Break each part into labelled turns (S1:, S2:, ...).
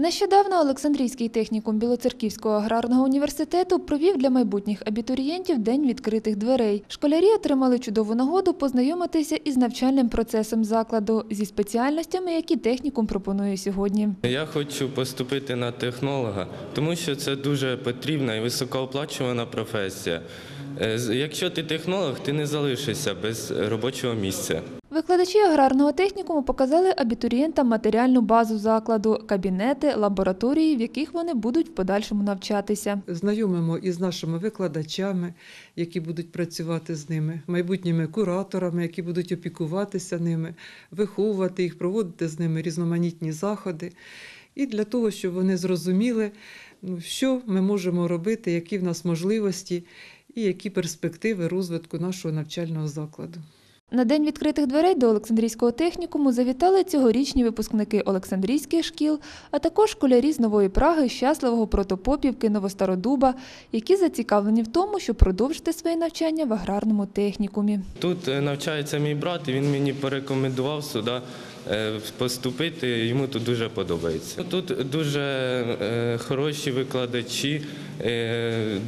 S1: Нещодавно Олександрійський технікум Білоцерківського аграрного університету провів для майбутніх абітурієнтів День відкритих дверей. Школярі отримали чудову нагоду познайомитися із навчальним процесом закладу зі спеціальностями, які технікум пропонує сьогодні.
S2: Я хочу поступити на технолога, тому що це дуже потрібна і високооплачувана професія. Е, Якщо ти технолог, ти не залишишся без робочого місця.
S1: Викладачі аграрного технікуму показали абітурієнтам матеріальну базу закладу, кабінети, лабораторії, в яких вони будуть в подальшому навчатися.
S3: знайомимо із нашими викладачами, які будуть працювати з ними, майбутніми кураторами, які будуть опікуватися ними, виховувати їх, проводити з ними різноманітні заходи. І для того, щоб вони зрозуміли, ну, що ми можемо робити, які в нас можливості і які перспективи розвитку нашого навчального закладу.
S1: На день відкритих дверей до Олександрійського технікуму завітали цьогорічні випускники Олександрійських шкіл, а також школярі з Нової Праги, Щасливого, Протопопівки, Новостародуба, які зацікавлені в тому, щоб продовжити своє навчання в аграрному технікумі.
S2: Тут е, навчається мій брат, і він мені порекомендував сюди е, поступити. Йому тут дуже подобається. Тут дуже е, хороші викладачі,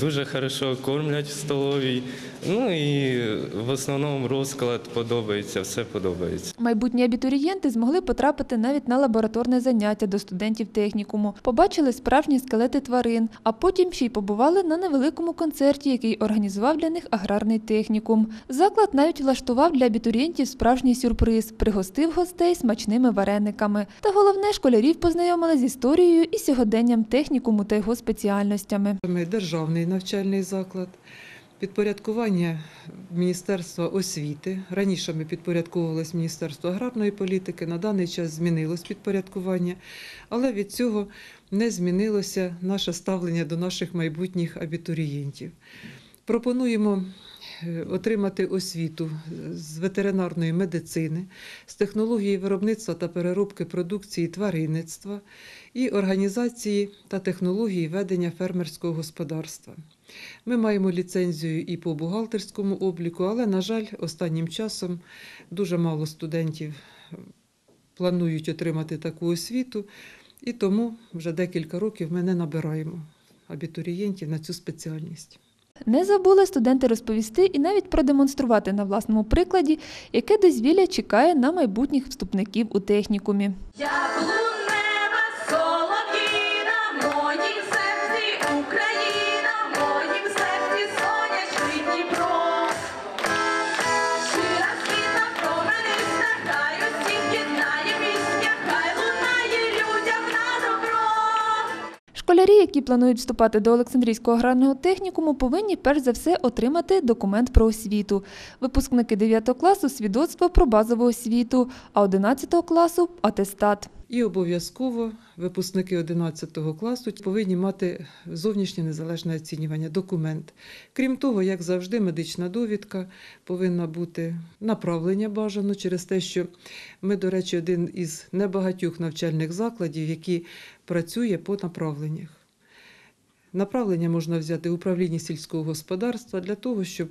S2: дуже хорошо кормлять в столовій. Ну і в основному розклад подобається, все подобається.
S1: Майбутні абітурієнти змогли потрапити навіть на лабораторне заняття до студентів технікуму, побачили справжні скелети тварин, а потім ще й побували на невеликому концерті, який організував для них аграрний технікум. Заклад навіть влаштував для абітурієнтів справжній сюрприз, пригостив гостей смачними варениками. Та головне, школярів познайомили з історією і сьогоденням технікуму та його спеціальностями.
S3: Ми державний навчальний заклад, підпорядкування Міністерства освіти. Раніше ми підпорядковувалися Міністерству аграрної політики, на даний час змінилось підпорядкування, але від цього не змінилося наше ставлення до наших майбутніх абітурієнтів. Пропонуємо отримати освіту з ветеринарної медицини, з технології виробництва та переробки продукції тваринництва і організації та технології ведення фермерського господарства. Ми маємо ліцензію і по бухгалтерському обліку, але, на жаль, останнім часом дуже мало студентів планують отримати таку освіту, і тому вже декілька років ми не набираємо абітурієнтів на цю спеціальність.
S1: Не забули студенти розповісти і навіть продемонструвати на власному прикладі, яке дозвілля чекає на майбутніх вступників у технікумі.
S4: Як
S1: Школярі, які планують вступати до Олександрійського аграрного технікуму, повинні перш за все отримати документ про освіту. Випускники 9 класу свідоцтво про базову освіту, а 11 класу атестат.
S3: І обов'язково випускники 11 класу повинні мати зовнішнє незалежне оцінювання, документ. Крім того, як завжди, медична довідка повинна бути направлення бажано через те, що ми, до речі, один із небагатьох навчальних закладів, які працює по направленнях. Направлення можна взяти в управлінні сільського господарства для того, щоб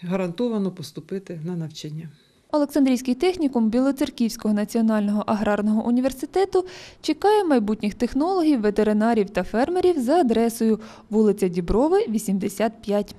S3: гарантовано поступити на навчання.
S1: Олександрійський технікум Білоцерківського національного аграрного університету чекає майбутніх технологів, ветеринарів та фермерів за адресою вулиця Діброви, 85.